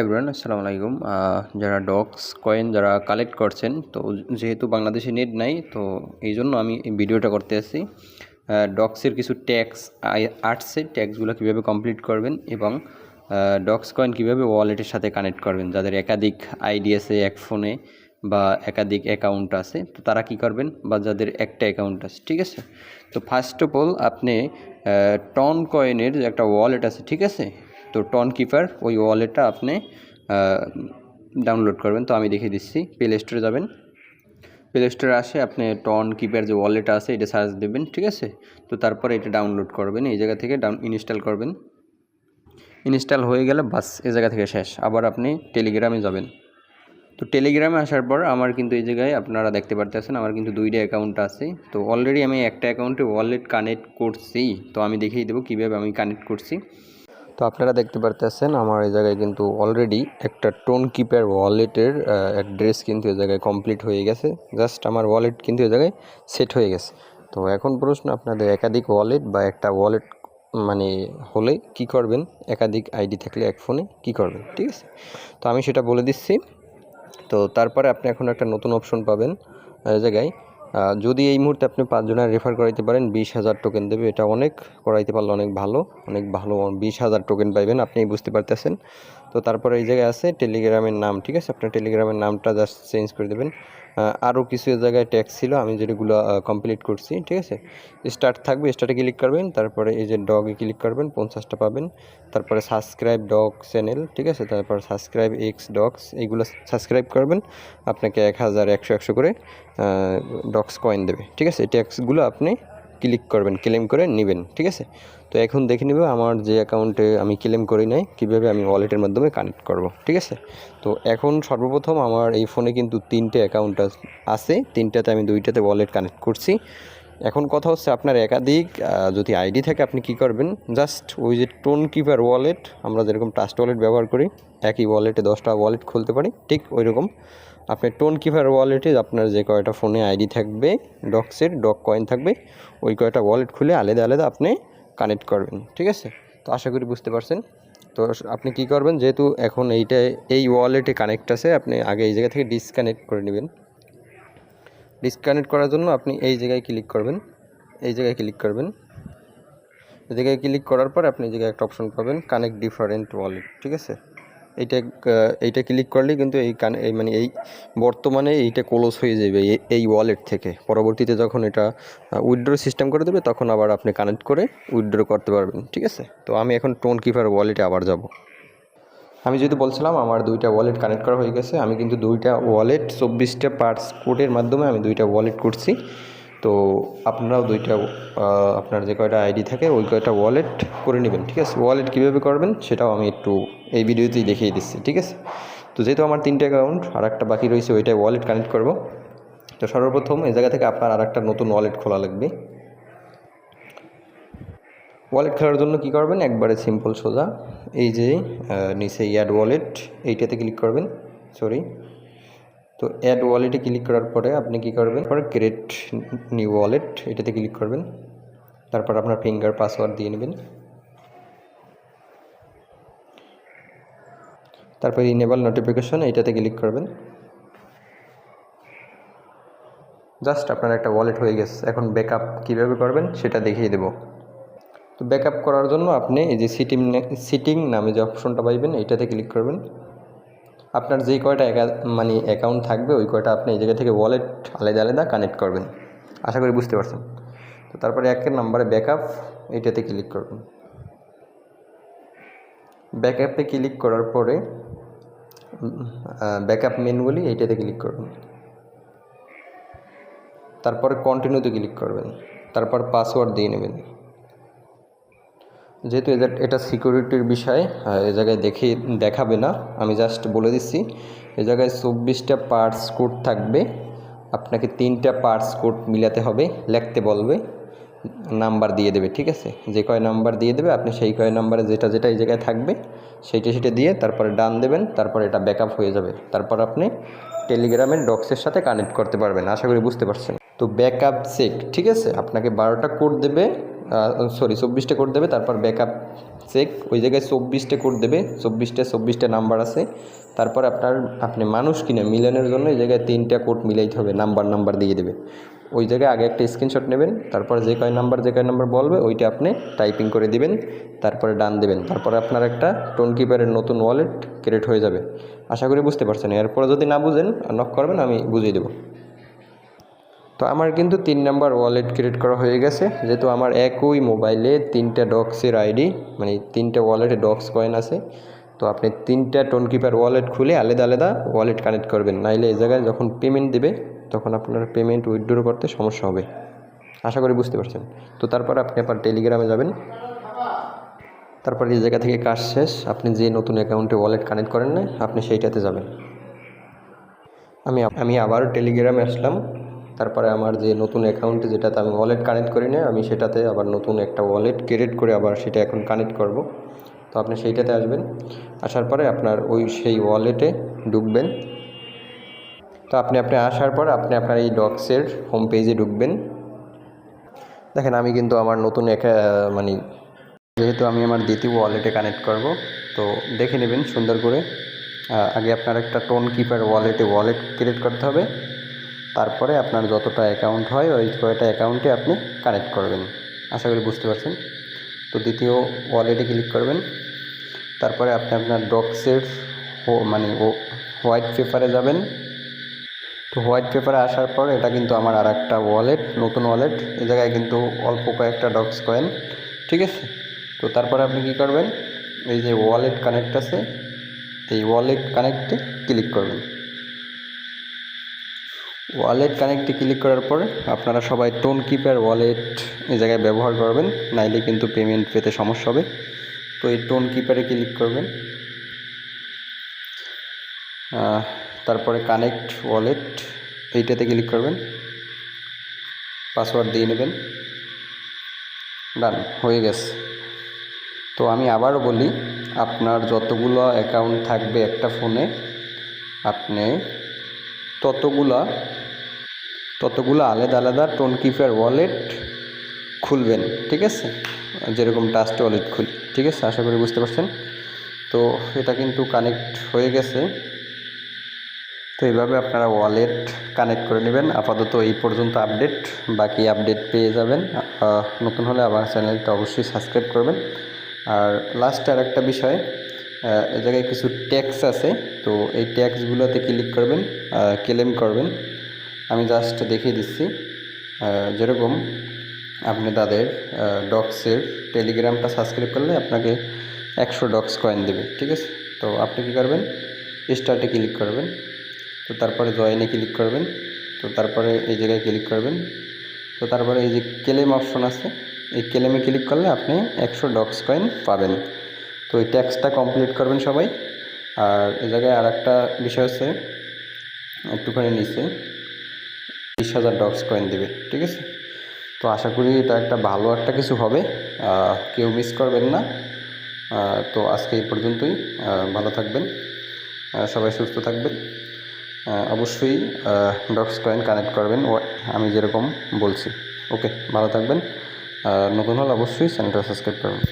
Everyone আসসালামু আলাইকুম যারা ডগস কয়েন যারা কালেক্ট করছেন, তো যেহেতু বাংলাদেশে নেট নাই, তো এই জন্য আমি ভিডিওটা করতে আসছি। ডগসের কিছু ট্যাক্স আসছে ট্যাক্সগুলো কীভাবে কমপ্লিট করবেন এবং ডগস কয়েন কীভাবে ওয়ালেটের সাথে কানেক্ট করবেন, যাদের একাধিক আইডি আছে এক ফোনে বা একাধিক অ্যাকাউন্ট আছে, তো তারা কি করবেন বা যাদের একটা অ্যাকাউন্ট আছে, ঠিক আছে? তো ফার্স্ট অফ অল আপনি টন কয়েনের যে একটা ওয়ালেট আছে, ঠিক আছে? তো টন কিপার ওই ওয়ালেটটা আপনি ডাউনলোড করবেন। তো আমি দেখিয়ে দিচ্ছি প্লে স্টোরে যাবেন। প্লে স্টোরে আসে আপনি টন কিপার যে ওয়ালেট আছে, এটা সার্চ দেবেন, ঠিক আছে? তো তারপরে এটা ডাউনলোড করবেন, এই জায়গা থেকে ডাউন ইনস্টল করবেন। ইনস্টল হয়ে গেলে বাস, এই জায়গা থেকে শেষ। আবার আপনি টেলিগ্রামে যাবেন। তো টেলিগ্রামে আসার পর আমার কিন্তু এই জায়গায় আপনারা দেখতে পারতেছেন, আমার কিন্তু দুইটা অ্যাকাউন্ট আছে। তো অলরেডি আমি একটা অ্যাকাউন্টে ওয়ালেট কানেক্ট করছি। তো আমি দেখিয়ে দেবো কীভাবে আমি কানেক্ট করছি। তো আপনারা দেখতে পারতেছেন, আমার এই জায়গায় কিন্তু অলরেডি একটা টোন কিপার ওয়ালেটের অ্যাড্রেস কিন্তু এই জায়গায় কমপ্লিট হয়ে গেছে। জাস্ট আমার ওয়ালেট কিন্তু এই জায়গায় সেট হয়ে গেছে। তো এখন প্রশ্ন আপনাদের, একাধিক ওয়ালেট বা একটা ওয়ালেট মানে হলে কি করবেন? একাধিক আইডি থাকলে এক ফোনে কি করবেন? ঠিক আছে? তো আমি সেটা বলে দিচ্ছি। তো তারপরে আপনি এখন একটা নতুন অপশন পাবেন জায়গায় যদি এই মুহূর্তে আপনি পাঁচজনের রেফার করাইতে পারেন, বিশ হাজার টোকেন দেবে। এটা অনেক করাইতে পারলে অনেক ভালো অনেক ভালো বিশ হাজার টোকেন পাইবেন, আপনি বুঝতে পারতেছেন। তো তারপরে এই জায়গায় আছে টেলিগ্রামের নাম, ঠিক আছে? আপনার টেলিগ্রামের নামটা জাস্ট চেঞ্জ করে দেবেন। আরও কিছু জায়গায় ট্যাক্স ছিল, আমি যেগুলো কমপ্লিট করছি, ঠিক আছে? স্টার্ট থাকবে স্টার্টে ক্লিক করবেন, তারপরে এই যে ডগে ক্লিক করবেন, পঞ্চাশটা পাবেন, তারপরে সাবস্ক্রাইব ডগ চ্যানেল ঠিক আছে? তারপর সাবস্ক্রাইব এক্স ডগস এইগুলো সাবস্ক্রাইব করবেন, আপনাকে এক হাজার, একশো একশো করে ডগস কয়েন দেবে, ঠিক আছে? ট্যাক্সগুলো আপনি ক্লিক করবেন, ক্লেম করে নেবেন, ঠিক আছে? তো এখন দেখে নেবে আমার যে অ্যাকাউন্টে আমি ক্লেম করি নাই, কীভাবে আমি ওয়ালেটের মাধ্যমে কানেক্ট করব, ঠিক আছে? তো এখন সর্বপ্রথম আমার এই ফোনে কিন্তু তিনটে অ্যাকাউন্ট আছে। তিনটাতে আমি দুইটাতে ওয়ালেট কানেক্ট করছি। এখন কথা হচ্ছে আপনার একাধিক যদি আইডি থাকে আপনি কি করবেন? জাস্ট ওই যে টোন কিপার ওয়ালেট, আমরা যেরকম ট্রাস্ট ওয়ালেট ব্যবহার করি, একই ওয়ালেটে দশটা ওয়ালেট খুলতে পারি, ঠিক ওই রকম আপনি টোন কিপার ওয়ালেটে আপনার যে কয়টা ফোনে আইডি থাকবে ডক্সের ডক কয়েন থাকবে, ওই কয়টা ওয়ালেট খুলে আলাদা আলাদা আপনি কানেক্ট করবেন, ঠিক আছে? তো আশা করি বুঝতে পারছেন। তো আপনি কি করবেন, যেহেতু এখন এইটা এই ওয়ালেটে কানেক্ট আছে, আপনি আগে এই জায়গা থেকে ডিসকানেক্ট করে নেবেন। ডিসকানেক্ট করার জন্য আপনি এই জায়গায় ক্লিক করবেন, এই জায়গায় ক্লিক করবেন। এই জায়গায় ক্লিক করার পর আপনি এই জায়গায় একটা অপশন পাবেন কানেক্ট ডিফারেন্ট ওয়ালেট ঠিক আছে? আহ, এইটা ক্লিক করলেই কিন্তু এই কানে এই মানে এই বর্তমানে এইটা ক্লোজ হয়ে যাবে এই- ওয়ালেট থেকে। পরবর্তীতে যখন এটা উইথড্র সিস্টেম করে দেবে তখন আবার আপনি কানেক্ট করে উইথড্র করতে পারবেন ঠিক আছে? তো আমি এখন টোন কিপার ওয়ালেটে আবার যাব। আমি যেহেতু বলছিলাম আমার দুইটা ওয়ালেট কানেক্ট করা হয়ে গেছে আমি কিন্তু দুইটা ওয়ালেট চব্বিশটা পার্টস কোডের মাধ্যমে আমি দুইটা ওয়ালেট করছি তো আপনারাও দুইটা আপনার যে কয়টা আইডি থাকে, ওই কয়টা ওয়ালেট করে নেবেন, ঠিক আছে? ওয়ালেট কীভাবে করবেন সেটাও আমি একটু এই ভিডিওতেই দেখিয়ে দিচ্ছি, ঠিক আছে? তো যেহেতু আমার তিনটে অ্যাকাউন্ট আর একটা বাকি রয়েছে, ওইটাই ওয়ালেট কানেক্ট করব। তো সর্বপ্রথম এই জায়গা থেকে আপনার আর একটা নতুন ওয়ালেট খোলা লাগবে। ওয়ালেট খোলার জন্য কি করবেন? একবারে সিম্পল সোজা, এই যে নিচে অ্যাড ওয়ালেট এইটাতে ক্লিক করবেন সরি তো অ্যাড ওয়ালেটে ক্লিক করার পরে আপনি কি করবেন? পরে ক্রিয়েট নিউ ওয়ালেট এটাতে ক্লিক করবেন। তারপর আপনার ফিঙ্গার পাসওয়ার্ড দিয়ে নেবেন। তারপর ইনেবল নোটিফিকেশন এইটাতে ক্লিক করবেন। জাস্ট আপনার একটা ওয়ালেট হয়ে গেছে। এখন ব্যাকআপ কীভাবে করবেন সেটা দেখিয়ে দেবো। তো ব্যাকআপ করার জন্য আপনি এই যে সিটিং সিটিং নামে যে অপশনটা পাইবেন এইটাতে ক্লিক করবেন। আপনার যেই কয়টা মানে অ্যাকাউন্ট থাকবে, ওই কয়টা আপনি এই জায়গা থেকে ওয়ালেট আলাদা আলাদা কানেক্ট করবেন। আশা করি বুঝতে পারছেন। তো তারপরে একের নাম্বারে ব্যাকআপ এইটাতে ক্লিক করবেন। ব্যাকআপে ক্লিক করার পরে ব্যাকআপ মেন বলি, এইটাতে ক্লিক করবেন। তারপরে কন্টিনিউতে ক্লিক করবেন। তারপর পাসওয়ার্ড দিয়ে নেবেন। যেহেতু এদের এটা সিকিউরিটির বিষয় এ জায়গায় দেখে দেখাবে না, আমি জাস্ট বলে দিচ্ছি। এ জায়গায় চব্বিশটা পার্টস কোড থাকবে, আপনাকে তিনটা পার্টস কোড মিলাতে হবে, লিখতে বলবে নাম্বার দিয়ে দেবে, ঠিক আছে? যে কয় নাম্বার দিয়ে দেবে, আপনি সেই কয় নাম্বারে যেটা যেটা এই জায়গায় থাকবে, সেইটা সেটা দিয়ে তারপরে ডান দেবেন, তারপরে এটা ব্যাকআপ হয়ে যাবে। তারপর আপনি টেলিগ্রামের ডক্সের সাথে কানেক্ট করতে পারবেন, আশা করি বুঝতে পারছেন। তো ব্যাকআপ চেক ঠিক আছে? আপনাকে বারোটা কোড দেবে সরি চব্বিশটা কোড দেবে, তারপর ব্যাকআপ চেক ওই জায়গায় চব্বিশটা কোড দেবে, চব্বিশটা চব্বিশটা নাম্বার আছে। তারপর আপনার, আপনি মানুষ কিনে, মিলানোর জন্য এই জায়গায় তিনটা কোড মিলাইতে হবে নাম্বার নাম্বার দিয়ে দেবে। ওই জায়গায় আগে একটা স্ক্রিনশট নেবেন, তারপর যে কয় নাম্বার যে কয় নাম্বার বলবে, ওইটা আপনি টাইপিং করে দিবেন, তারপরে ডান দেবেন। তারপরে আপনার একটা টোন কিপারের নতুন ওয়ালেট ক্রিয়েট হয়ে যাবে। আশা করি বুঝতে পারছেন, এরপরে যদি না বুঝেন নক করবেন, আমি বুঝিয়ে দেবো। তো আমার কিন্তু তিন নাম্বার ওয়ালেট ক্রিয়েট করা হয়ে গেছে। যেহেতু আমার একই মোবাইলে তিনটা ডক্সের আইডি মানে তিনটা ওয়ালেটে ডক্স কয়েন আছে। তো আপনি তিনটা টোন কিপার ওয়ালেট খুলে আলাদা আলাদা ওয়ালেট কানেক্ট করবেন। নাইলে এই জায়গায় যখন পেমেন্ট দেবে, তখন আপনার পেমেন্ট উইথড্র করতে সমস্যা হবে। আশা করি বুঝতে পারছেন। তো তারপর আপনি আবার টেলিগ্রামে যাবেন। তারপর এই জায়গা থেকে কাজ শেষ। আপনি যে নতুন অ্যাকাউন্টে ওয়ালেট কানেক্ট করেন না আপনি সেইটাতে যাবেন। আমি আমি আবারও টেলিগ্রামে আসলাম। তারপরে আমার যে নতুন অ্যাকাউন্টে যেটাতে আমি ওয়ালেট কানেক্ট করি না, আমি সেটাতে আবার নতুন একটা ওয়ালেট ক্রিয়েট করে আবার সেটা এখন কানেক্ট করব। তো আপনি সেইটাতে আসবেন। আসার পরে আপনার ওই সেই ওয়ালেটে ঢুকবেন। তো আপনি আপনি আসার পর আপনি আপনার এই ডক্সের হোম পেজে ঢুকবেন। দেখেন, আমি কিন্তু আমার নতুন একা মানে যেহেতু আমি আমার দ্বিতীয় ওয়ালেটে কানেক্ট করব, তো দেখে নেবেন সুন্দর করে। আগে আপনার একটা টোন কিপার ওয়ালেটে ওয়ালেট ক্রিয়েট করতে হবে। তারপরে আপনার যতটা অ্যাকাউন্ট হয়, ওই কয়টা অ্যাকাউন্টে আপনি কানেক্ট করবেন। আশা করি বুঝতে পারছেন। তো দ্বিতীয় ওয়ালেটে ক্লিক করবেন। তারপরে আপনি আপনার ডক্সের মানে ও হোয়াইট পেপারে যাবেন। তো হোয়াইট পেপারে আসার পর এটা কিন্তু আমার আর একটা ওয়ালেট নতুন ওয়ালেট এ জায়গায় কিন্তু অল্প কয়েকটা ডক্স কয়েন ঠিক আছে? তো তারপরে আপনি কি করবেন? এই যে ওয়ালেট কানেক্ট আছে, এই ওয়ালেট কানেক্টে ক্লিক করবেন। ওয়ালেট কানেক্টে ক্লিক করার পরে আপনারা সবাই টোন কিপার ওয়ালেট এই জায়গায় ব্যবহার করবেন, নাইলে কিন্তু পেমেন্ট পেতে সমস্যা হবে। তো এই টোন কিপারে ক্লিক করবেন। তারপরে কানেক্ট ওয়ালেট এইটাতে ক্লিক করবেন। পাসওয়ার্ড দিয়ে নেবেন। ডান হয়ে গেছে। তো আমি আবারও বলি, আপনার যতগুলো অ্যাকাউন্ট থাকবে একটা ফোনে আপনি ততগুলা ততগুলো আলাদা আলাদা টোন কিপার ওয়ালেট খুলবেন, ঠিক আছে? যেরকম টাস্ট ওয়ালেট খুলি, ঠিক আছে? আশা করি বুঝতে পারছেন? তো এটা কিন্তু কানেক্ট হয়ে গেছে। তো এইভাবে আপনারা ওয়ালেট কানেক্ট করে নেবেন। আপাতত এই পর্যন্ত আপডেট বাকি আপডেট পেয়ে যাবেন। নতুন হলে আমার চ্যানেলটা অবশ্যই সাবস্ক্রাইব করবেন। আর লাস্টে আর একটা বিষয় এ জায়গায় কিছু ট্যাক্স আছে। তো এই ট্যাক্সগুলোতে ক্লিক করবেন ক্লেম করবেন। আমি জাস্ট দেখিয়ে দিচ্ছি। যেরকম আপনি তাদের ডক্সের টেলিগ্রামটা সাবস্ক্রাইব করলে আপনাকে একশো ডক্স কয়েন দেবে, ঠিক আছে? তো আপনি কী করবেন? স্টার্টে ক্লিক করবেন। তো তারপরে জয়েনে ক্লিক করবেন। তো তারপরে এই জায়গায় ক্লিক করবেন। তো তারপরে এই যে ক্লেম অপশন আছে, এই ক্লেমে ক্লিক করলে আপনি একশো ডক্স কয়েন পাবেন। তো এই ট্যাক্সটা কমপ্লিট করবেন সবাই। আর এই জায়গায় আর একটা বিষয় হচ্ছে একটুখানি নিচে। বিশ হাজার ডক্স কয়েন দেবে, ঠিক আছে? তো আশা করি এটা একটা ভালো একটা কিছু হবে। কেউ মিস করবেন না। তো আজকে এই পর্যন্তই। ভালো থাকবেন। সবাই সুস্থ থাকবেন। অবশ্যই ডক্স কয়েন কানেক্ট করবেন। ও আমি যেরকম বলছি। ওকে ভালো থাকবেন। নতুন হলে অবশ্যই চ্যানেলটা সাবস্ক্রাইব করবেন।